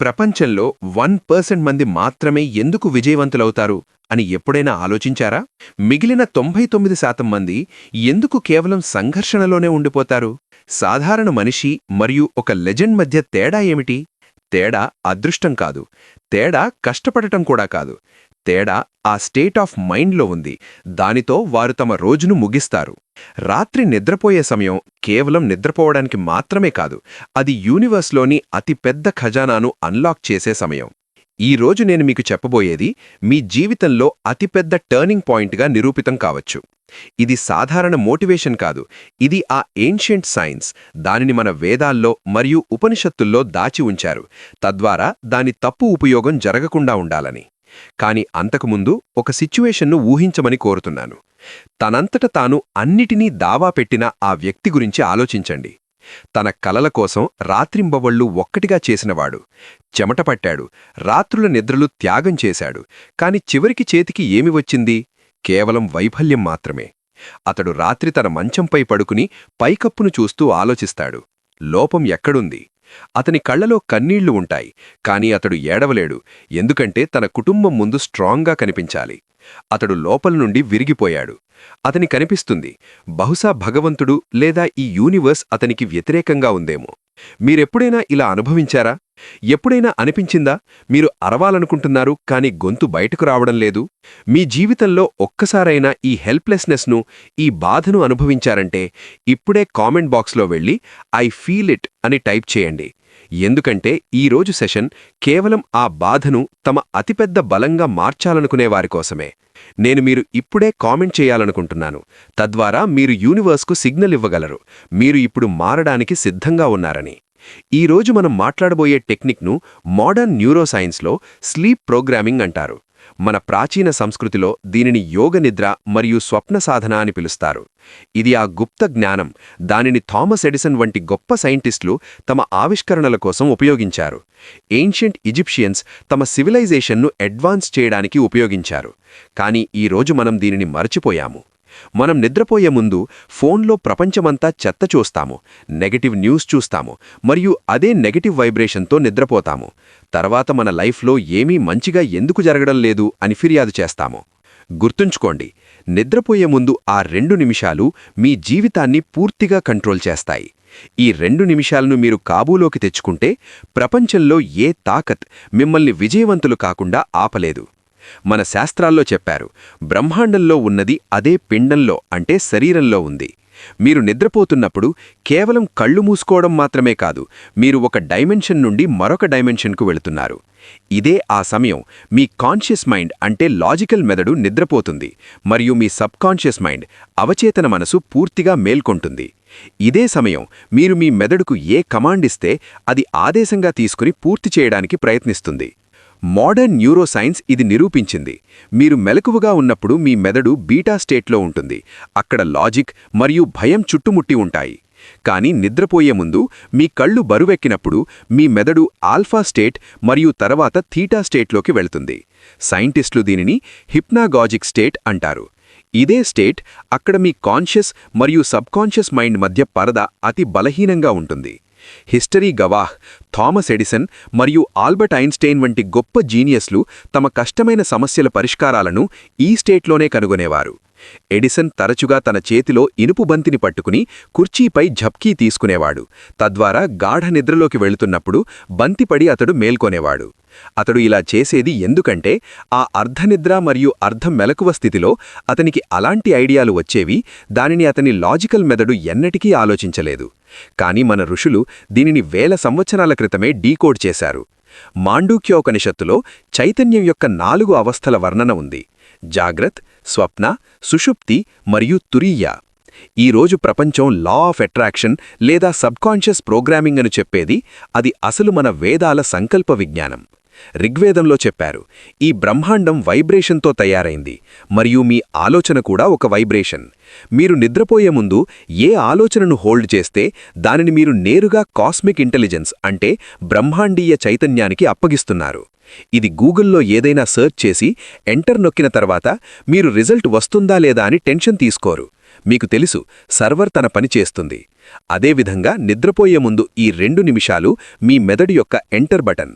ప్రపంచంలో one percent మంది మాత్రమే ఎందుకు విజయవంతులవుతారు అని ఎప్పుడైనా ఆలోచించారా? మిగిలిన తొంభై తొమ్మిది శాతం మంది ఎందుకు కేవలం సంఘర్షణలోనే ఉండిపోతారు? సాధారణ మనిషి మరియు ఒక లెజెండ్ మధ్య తేడా ఏమిటి? తేడా అదృష్టం కాదు. తేడా కష్టపడటం కూడా కాదు. తేడా ఆ స్టేట్ ఆఫ్ మైండ్లో ఉంది. దానితో వారు తమ రోజును ముగిస్తారు. రాత్రి నిద్రపోయే సమయం కేవలం నిద్రపోవడానికి మాత్రమే కాదు అది యూనివర్స్లోని అతిపెద్ద ఖజానాను అన్లాక్ చేసే సమయం. ఈ రోజు నేను మీకు చెప్పబోయేది మీ జీవితంలో అతిపెద్ద టర్నింగ్ పాయింట్గా నిరూపితం కావచ్చు. ఇది సాధారణ మోటివేషన్ కాదు ఇది ఆ ఏన్షియంట్ సైన్స్ దానిని మన వేదాల్లో మరియు ఉపనిషత్తుల్లో దాచి ఉంచారు. తద్వారా దాని తప్పు ఉపయోగం జరగకుండా ఉండాలని. కాని అంతకుముందు ఒక సిచ్యువేషన్ను ఊహించమని కోరుతున్నాను. తనంతట తాను అన్నిటినీ దావా పెట్టిన ఆ వ్యక్తి గురించి ఆలోచించండి. తన కలల కోసం రాత్రింబవళ్ళు ఒక్కటిగా చేసినవాడు. చెమటపట్టాడు రాత్రుల నిద్రలు త్యాగం చేశాడు. కాని చివరికి చేతికి ఏమి వచ్చింది? కేవలం వైఫల్యం మాత్రమే. అతడు రాత్రి తన మంచంపై పడుకుని పైకప్పును చూస్తూ ఆలోచిస్తాడు. లోపం ఎక్కడుంది? అతని కళ్ళలో కన్నీళ్ళు ఉంటాయి కాని అతడు ఏడవలేడు. ఎందుకంటే తన కుటుంబం ముందు స్ట్రాంగ్గా కనిపించాలి. అతడు లోపల నుండి విరిగిపోయాడు. అతని కనిపిస్తుంది బహుశా భగవంతుడు లేదా ఈ యూనివర్స్ అతనికి వ్యతిరేకంగా ఉందేమో. మీరెప్పుడైనా ఇలా అనుభవించారా? ఎప్పుడైనా అనిపించిందా? మీరు అరవాలనుకుంటున్నారు కాని గొంతు బయటకు రావడం లేదు. మీ జీవితంలో ఒక్కసారైనా ఈ హెల్ప్లెస్నెస్ను ఈ బాధను అనుభవించారంటే ఇప్పుడే కామెంట్ బాక్స్లో వెళ్ళి ఐ ఫీల్ ఇట్ అని టైప్ చేయండి. ఎందుకంటే ఈ రోజు సెషన్ కేవలం ఆ బాధను తమ అతిపెద్ద బలంగా మార్చాలనుకునే వారి కోసమే. నేను మీరు ఇప్పుడే కామెంట్ చేయాలనుకుంటున్నాను. తద్వారా మీరు యూనివర్స్కు సిగ్నల్ ఇవ్వగలరు. మీరు ఇప్పుడు మారడానికి సిద్ధంగా ఉన్నారని. ఈ రోజు మనం మాట్లాడబోయే టెక్నిక్ను మోడర్న్ న్యూరోసైన్స్లో స్లీప్ ప్రోగ్రామింగ్ అంటారు. మన ప్రాచీన సంస్కృతిలో దీనిని యోగ నిద్ర మరియు స్వప్న సాధన అని పిలుస్తారు. ఇది ఆ గుప్త జ్ఞానం దానిని థామస్ ఎడిసన్ వంటి గొప్ప సైంటిస్టులు తమ ఆవిష్కరణల కోసం ఉపయోగించారు. ఏన్షియంట్ ఈజిప్షియన్స్ తమ సివిలైజేషన్ను అడ్వాన్స్ చేయడానికి ఉపయోగించారు. కానీ ఈ రోజు మనం దీనిని మరచిపోయాము. మనం నిద్రపోయే ముందు ఫోన్లో ప్రపంచమంతా చెత్త చూస్తాము నెగటివ్ న్యూస్ చూస్తాము మరియు అదే నెగటివ్ వైబ్రేషన్తో నిద్రపోతాము. తర్వాత మన లైఫ్లో ఏమీ మంచిగా ఎందుకు జరగడం లేదు అని ఫిర్యాదు చేస్తాము. గుర్తుంచుకోండి నిద్రపోయే ముందు ఆ రెండు నిమిషాలు మీ జీవితాన్ని పూర్తిగా కంట్రోల్ చేస్తాయి. ఈ రెండు నిమిషాలను మీరు కాబూలోకి తెచ్చుకుంటే ప్రపంచంలో ఏ తాకత్ మిమ్మల్ని విజయవంతులు కాకుండా ఆపలేదు. మన శాస్త్రాల్లో చెప్పారు బ్రహ్మాండంలో ఉన్నది అదే పిండంలో అంటే శరీరంలో ఉంది. మీరు నిద్రపోతున్నప్పుడు కేవలం కళ్ళు మూసుకోవడం మాత్రమే కాదు మీరు ఒక డైమెన్షన్ నుండి మరొక డైమెన్షన్కు వెళుతున్నారు. ఇదే ఆ సమయం మీ కాన్షియస్ మైండ్ అంటే లాజికల్ మెదడు నిద్రపోతుంది మరియు మీ సబ్కాన్షియస్ మైండ్ అవచేతన మనసు పూర్తిగా మేల్కొంటుంది. ఇదే సమయం మీరు మీ మెదడుకు ఏ కమాండ్ ఇస్తే అది ఆదేశంగా తీసుకుని పూర్తి చేయడానికి ప్రయత్నిస్తుంది. మోడర్న్ న్యూరోసైన్స్ ఇది నిరూపించింది. మీరు మెలకువగా ఉన్నప్పుడు మీ మెదడు బీటా స్టేట్లో ఉంటుంది. అక్కడ లాజిక్ మరియు భయం చుట్టుముట్టి ఉంటాయి. కానీ నిద్రపోయే ముందు మీ కళ్ళు బరువెక్కినప్పుడు మీ మెదడు ఆల్ఫా స్టేట్ మరియు తర్వాత థీటా స్టేట్లోకి వెళుతుంది. సైంటిస్టులు దీనిని హిప్నాగాజిక్ స్టేట్ అంటారు. ఇదే స్టేట్ అక్కడ మీ కాన్షియస్ మరియు సబ్కాన్షియస్ మైండ్ మధ్య పరద అతి బలహీనంగా ఉంటుంది. హిస్టరీ గవాహ్ థామస్ ఎడిసన్ మరియు ఆల్బర్ట్ ఐన్స్టైన్ వంటి గొప్ప జీనియస్లు తమ కష్టమైన సమస్యల పరిష్కారాలను ఈ స్టేట్లోనే కనుగొనేవారు. ఎడిసన్ తరచుగా తన చేతిలో ఇనుపు బంతిని పట్టుకుని కుర్చీపై ఝప్కీ తీసుకునేవాడు. తద్వారా గాఢ నిద్రలోకి వెళుతున్నప్పుడు బంతిపడి అతడు మేల్కొనేవాడు. అతడు ఇలా చేసేది ఎందుకంటే ఆ అర్ధనిద్ర మరియు అర్ధం మెలకువ స్థితిలో అతనికి అలాంటి ఐడియాలు వచ్చేవి దానిని అతని లాజికల్ మెదడు ఎన్నటికీ ఆలోచించలేదు. కాని మన ఋషులు దీనిని వేల సంవత్సరాల క్రితమే డీకోడ్ చేశారు. మాండూక్యోపనిషత్తులో చైతన్యం యొక్క నాలుగు అవస్థల వర్ణన ఉంది. జాగ్రత్ స్వప్న సుషుప్తి మరియు తురీయ. ఈరోజు ప్రపంచం లా ఆఫ్ అట్రాక్షన్ లేదా సబ్కాన్షియస్ ప్రోగ్రామింగ్ అని చెప్పేది అది అసలు మన వేదాల సంకల్ప విజ్ఞానం. ఋగ్వేదంలో చెప్పారు ఈ బ్రహ్మాండం వైబ్రేషన్తో తయారైంది మరియు మీ ఆలోచన కూడా ఒక వైబ్రేషన్. మీరు నిద్రపోయే ముందు ఏ ఆలోచనను హోల్డ్ చేస్తే దానిని మీరు నేరుగా కాస్మిక్ ఇంటెలిజెన్స్ అంటే బ్రహ్మాండీయ చైతన్యానికి అప్పగిస్తున్నారు. ఇది గూగుల్లో ఏదైనా సర్చ్ చేసి ఎంటర్ నొక్కిన తర్వాత మీరు రిజల్ట్ వస్తుందా లేదా అని టెన్షన్ తీసుకోరు. మీకు తెలుసు సర్వర్ తన పని చేస్తుంది. అదేవిధంగా నిద్రపోయే ముందు ఈ రెండు నిమిషాలు మీ మెదడు యొక్క ఎంటర్ బటన్.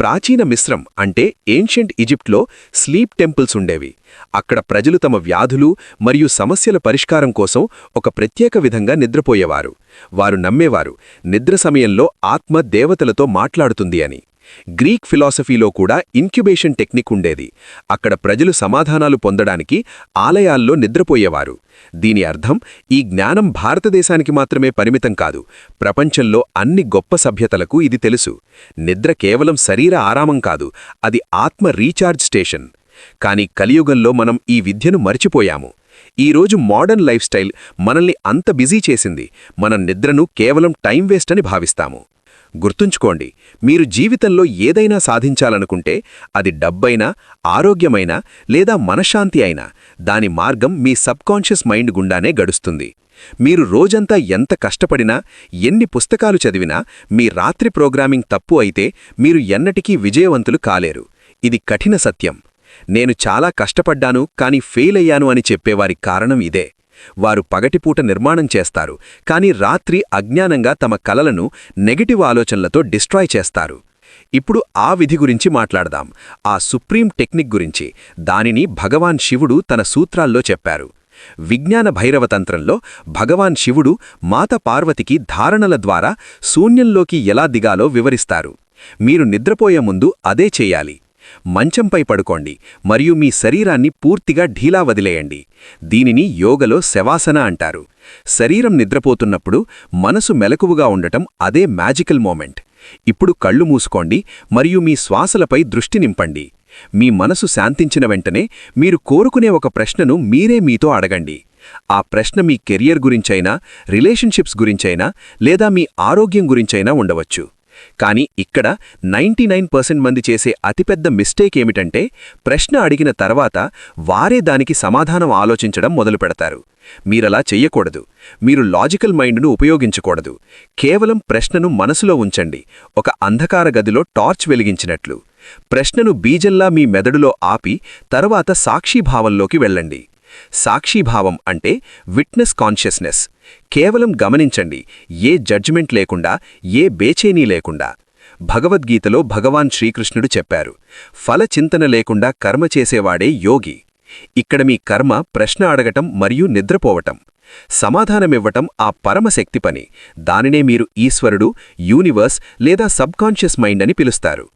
ప్రాచీన మిశ్రం అంటే ఏన్షియంట్ ఈజిప్ట్లో స్లీప్ టెంపుల్స్ ఉండేవి. అక్కడ ప్రజలు తమ వ్యాధులు మరియు సమస్యల పరిష్కారం కోసం ఒక ప్రత్యేక విధంగా నిద్రపోయేవారు. వారు నమ్మేవారు నిద్ర సమయంలో ఆత్మ దేవతలతో మాట్లాడుతుంది అని. గ్రీక్ ఫిలాసఫీలో కూడా ఇన్క్యుబేషన్ టెక్నిక్ ఉండేది. అక్కడ ప్రజలు సమాధానాలు పొందడానికి ఆలయాల్లో నిద్రపోయేవారు. దీని అర్థం ఈ జ్ఞానం భారతదేశానికి మాత్రమే పరిమితం కాదు ప్రపంచంలో అన్ని గొప్ప సభ్యతలకు ఇది తెలుసు. నిద్ర కేవలం శరీర ఆరామం కాదు అది ఆత్మ రీఛార్జ్ స్టేషన్. కాని కలియుగంలో మనం ఈ విద్యను మర్చిపోయాము. ఈరోజు మోడర్న్ లైఫ్ స్టైల్ మనల్ని అంత బిజీ చేసింది. మనం నిద్రను కేవలం టైం వేస్ట్ అని భావిస్తాము. గుర్తుంచుకోండి మీరు జీవితంలో ఏదైనా సాధించాలనుకుంటే అది డబ్బైనా ఆరోగ్యమైనా లేదా మనశ్శాంతి అయినా దాని మార్గం మీ సబ్కాన్షియస్ మైండ్ గుండానే గడుస్తుంది. మీరు రోజంతా ఎంత కష్టపడినా ఎన్ని పుస్తకాలు చదివినా మీ రాత్రి ప్రోగ్రామింగ్ తప్పు అయితే మీరు ఎన్నటికీ విజయవంతులు కాలేరు. ఇది కఠిన సత్యం. నేను చాలా కష్టపడ్డాను కాని ఫెయిల్ అయ్యాను అని చెప్పేవారి కారణం ఇదే. వారు పగటిపూట నిర్మాణం చేస్తారు కాని రాత్రి అజ్ఞానంగా తమ కలలను నెగిటివ్ ఆలోచనలతో డిస్ట్రాయ్ చేస్తారు. ఇప్పుడు ఆ విధి గురించి మాట్లాడదాం. ఆ సుప్రీం టెక్నిక్ గురించి దానిని భగవాన్ శివుడు తన సూత్రాల్లో చెప్పారు. విజ్ఞాన భైరవతంత్రంలో భగవాన్ శివుడు మాత పార్వతికి ధారణల ద్వారా శూన్యంలోకి ఎలా దిగాలో వివరిస్తారు. మీరు నిద్రపోయే ముందు అదే చేయాలి. మంచంపై పడుకోండి మరియు మీ శరీరాన్ని పూర్తిగా ఢీలా వదిలేయండి. దీనిని యోగలో శవాసన అంటారు. శరీరం నిద్రపోతున్నప్పుడు మనసు మెలకువగా ఉండటం అదే మ్యాజికల్ మోమెంట్. ఇప్పుడు కళ్ళు మూసుకోండి మరియు మీ శ్వాసలపై దృష్టి నింపండి. మీ మనసు శాంతించిన వెంటనే మీరు కోరుకునే ఒక ప్రశ్నను మీరే మీతో అడగండి. ఆ ప్రశ్న మీ కెరియర్ గురించైనా రిలేషన్షిప్స్ గురించైనా లేదా మీ ఆరోగ్యం గురించైనా ఉండవచ్చు. కానీ ఇక్కడ నైంటీ మంది చేసే అతిపెద్ద మిస్టేక్ ఏమిటంటే ప్రశ్న అడిగిన తర్వాత వారే దానికి సమాధానం ఆలోచించడం మొదలుపెడతారు మీరలా చెయ్యకూడదు. మీరు లాజికల్ మైండ్ను ఉపయోగించకూడదు. కేవలం ప్రశ్నను మనసులో ఉంచండి. ఒక అంధకార గదిలో టార్చ్ వెలిగించినట్లు. ప్రశ్నను బీజంలా మీ మెదడులో ఆపి తర్వాత సాక్షీభావంలోకి వెళ్ళండి. సాక్షీభావం అంటే విట్నెస్ కాన్షియస్నెస్. కేవలం గమనించండి ఏ జడ్జిమెంట్ లేకుండా ఏ బేచేనీ లేకుండా. భగవద్గీతలో భగవాన్ శ్రీకృష్ణుడు చెప్పారు ఫలచింతన లేకుండా కర్మ చేసేవాడే యోగి. ఇక్కడ మీ కర్మ ప్రశ్న అడగటం మరియు నిద్రపోవటం. సమాధానమివ్వటం ఆ పరమశక్తి పని. దానినే మీరు ఈశ్వరుడు యూనివర్స్ లేదా సబ్కాన్షియస్ మైండ్ అని పిలుస్తారు.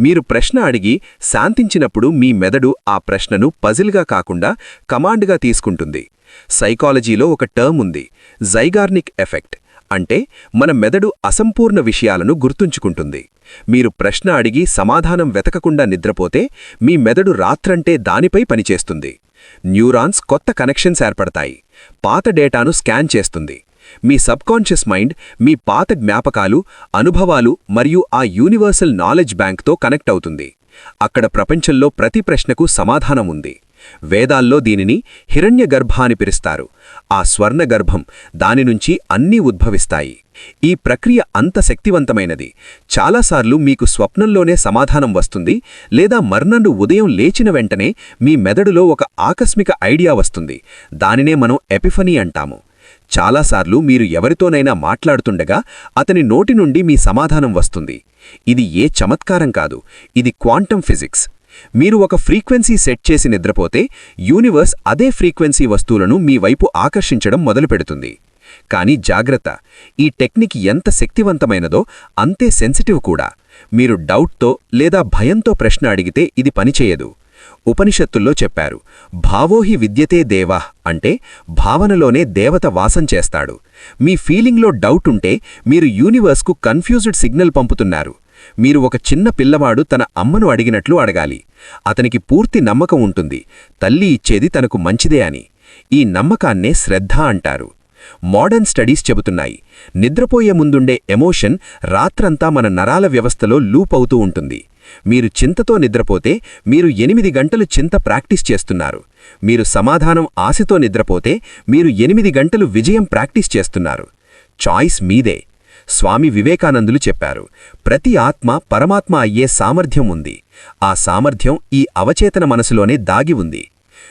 మీరు ప్రశ్న అడిగి శాంతించినప్పుడు మీ మెదడు ఆ ప్రశ్నను పజిల్గా కాకుండా కమాండ్గా తీసుకుంటుంది. సైకాలజీలో ఒక టర్మ్ ఉంది జైగార్నిక్ ఎఫెక్ట్. అంటే మన మెదడు అసంపూర్ణ విషయాలను గుర్తుంచుకుంటుంది. మీరు ప్రశ్న అడిగి సమాధానం వెతకకుండా నిద్రపోతే మీ మెదడు రాత్రంటే దానిపై పనిచేస్తుంది. న్యూరాన్స్ కొత్త కనెక్షన్స్ ఏర్పడతాయి. పాత డేటాను స్కాన్ చేస్తుంది. మీ సబ్కాన్షియస్ మైండ్ మీ పాత జ్ఞాపకాలు అనుభవాలు మరియు ఆ యూనివర్సల్ నాలెడ్జ్ బ్యాంక్తో కనెక్ట్ అవుతుంది. అక్కడ ప్రపంచంలో ప్రతి ప్రశ్నకు సమాధానం ఉంది. వేదాల్లో దీనిని హిరణ్య గర్భ అని పిలుస్తారు. ఆ స్వర్ణ గర్భం దానినుంచి అన్నీ ఉద్భవిస్తాయి. ఈ ప్రక్రియ అంత శక్తివంతమైనది. చాలాసార్లు మీకు స్వప్నంలోనే సమాధానం వస్తుంది లేదా మర్నండు ఉదయం లేచిన వెంటనే మీ మెదడులో ఒక ఆకస్మిక ఐడియా వస్తుంది. దానినే మనం ఎపిఫనీ అంటాము. చాలాసార్లు మీరు ఎవరితోనైనా మాట్లాడుతుండగా అతని నోటి నుండి మీ సమాధానం వస్తుంది. ఇది ఏ చమత్కారం కాదు ఇది క్వాంటం ఫిజిక్స్. మీరు ఒక ఫ్రీక్వెన్సీ సెట్ చేసి నిద్రపోతే యూనివర్స్ అదే ఫ్రీక్వెన్సీ వస్తువులను మీ వైపు ఆకర్షించడం మొదలుపెడుతుంది. కానీ జాగ్రత్త ఈ టెక్నిక్ ఎంత శక్తివంతమైనదో అంతే సెన్సిటివ్ కూడా. మీరు డౌట్తో లేదా భయంతో ప్రశ్న అడిగితే ఇది పనిచేయదు. ఉపనిషత్తుల్లో చెప్పారు. భావోహి విద్యతే దేవా అంటే భావనలోనే దేవత వాసం చేస్తాడు. మీ ఫీలింగ్లో డౌట్ ఉంటే మీరు యూనివర్స్కు కన్ఫ్యూజ్డ్ సిగ్నల్ పంపుతున్నారు. మీరు ఒక చిన్న పిల్లవాడు తన అమ్మను అడిగినట్లు అడగాలి. అతనికి పూర్తి నమ్మకం ఉంటుంది. తల్లి ఇచ్చేది తనకు మంచిదే అని. ఈ నమ్మకాన్నే శ్రద్ధ అంటారు. మోడర్న్ స్టడీస్ చెబుతున్నాయి. నిద్రపోయే ముందుండే ఎమోషన్ రాత్రంతా మన నరాల వ్యవస్థలో లూప్ అవుతూ ఉంటుంది. మీరు చింతతో నిద్రపోతే మీరు ఎనిమిది గంటలు చింత ప్రాక్టీస్ చేస్తున్నారు. మీరు సమాధానం ఆశతో నిద్రపోతే మీరు ఎనిమిది గంటలు విజయం ప్రాక్టీస్ చేస్తున్నారు. చాయిస్ మీదే. స్వామి వివేకానందులు చెప్పారు. ప్రతి ఆత్మ పరమాత్మ అయ్యే సామర్థ్యం ఉంది. ఆ సామర్థ్యం ఈ అవచేతన మనసులోనే దాగి ఉంది.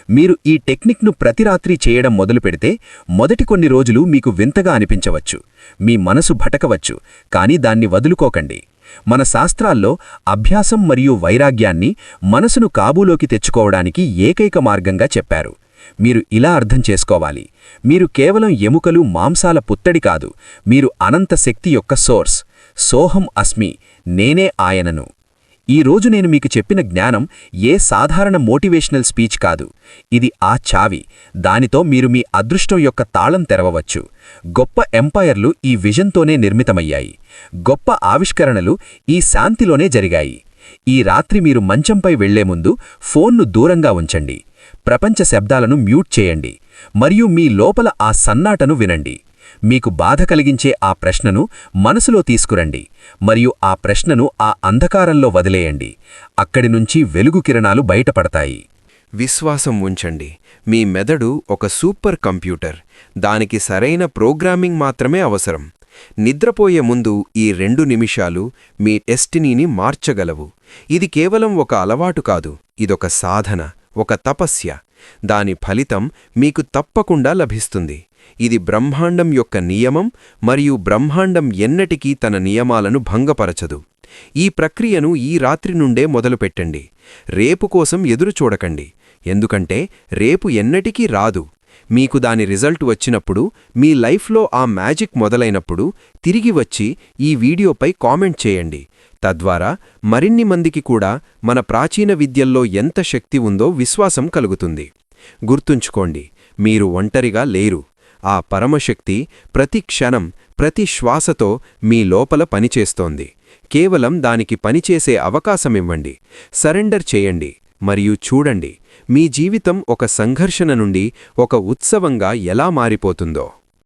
మీరు ఈ టెక్నిక్ను ప్రతి రాత్రి చేయడం మొదలుపెడితే మొదటి కొన్ని రోజులు మీకు వింతగా అనిపించవచ్చు. మీ మనసు భటకవచ్చు. కానీ దాన్ని వదులుకోకండి. మన శాస్త్రాల్లో అభ్యాసం మరియు వైరాగ్యాన్ని మనసును కాబూలోకి తెచ్చుకోవడానికి ఏకైక మార్గంగా చెప్పారు. మీరు ఇలా అర్థం చేసుకోవాలి. మీరు కేవలం ఎముకలు మాంసాల పుత్తడి కాదు. మీరు అనంత శక్తి యొక్క సోర్స్. సోహం అస్మి. నేనే ఆయనను. ఈ రోజు నేను మీకు చెప్పిన జ్ఞానం ఏ సాధారణ మోటివేషనల్ స్పీచ్ కాదు. ఇది ఆ చావి. దానితో మీరు మీ అదృష్టం యొక్క తాళం తెరవవచ్చు. గొప్ప ఎంపైర్లు ఈ విజన్తోనే నిర్మితమయ్యాయి. గొప్ప ఆవిష్కరణలు ఈ శాంతిలోనే జరిగాయి. ఈ రాత్రి మీరు మంచంపై వెళ్ళే ముందు ఫోన్ను దూరంగా ఉంచండి. ప్రపంచ శబ్దాలను మ్యూట్ చేయండి. మరియు మీ లోపల ఆ సన్నాటను వినండి. మీకు బాధ కలిగించే ఆ ప్రశ్నను మనసులో తీసుకురండి మరియు ఆ ప్రశ్నను ఆ అంధకారంలో వదిలేయండి. అక్కడి నుంచి వెలుగు కిరణాలు బయటపడతాయి. విశ్వాసం ఉంచండి. మీ మెదడు ఒక సూపర్ కంప్యూటర్. దానికి సరైన ప్రోగ్రామింగ్ మాత్రమే అవసరం. నిద్రపోయే ముందు ఈ రెండు నిమిషాలు మీ డెస్టినీని మార్చగలవు. ఇది కేవలం ఒక అలవాటు కాదు. ఇదొక సాధన ఒక తపస్య. దాని ఫలితం మీకు తప్పకుండా లభిస్తుంది. ఇది బ్రహ్మాండం యొక్క నియమం మరియు బ్రహ్మాండం ఎన్నటికీ తన నియమాలను భంగపరచదు. ఈ ప్రక్రియను ఈ రాత్రి నుండే మొదలుపెట్టండి. రేపు కోసం ఎదురు చూడకండి ఎందుకంటే రేపు ఎన్నటికీ రాదు. మీకు దాని రిజల్ట్ వచ్చినప్పుడు మీ లైఫ్లో ఆ మ్యాజిక్ మొదలైనప్పుడు తిరిగి వచ్చి ఈ వీడియోపై కామెంట్ చేయండి. తద్వారా మరిన్ని మందికి కూడా మన ప్రాచీన విద్యల్లో ఎంత శక్తి ఉందో విశ్వాసం కలుగుతుంది. గుర్తుంచుకోండి మీరు ఒంటరిగా లేరు. ఆ పరమశక్తి ప్రతి క్షణం ప్రతి శ్వాసతో మీ లోపల పనిచేస్తోంది. కేవలం దానికి పనిచేసే అవకాశమివ్వండి. సరెండర్ చేయండి మరియు చూడండి మీ జీవితం ఒక సంఘర్షణ నుండి ఒక ఉత్సవంగా ఎలా మారిపోతుందో.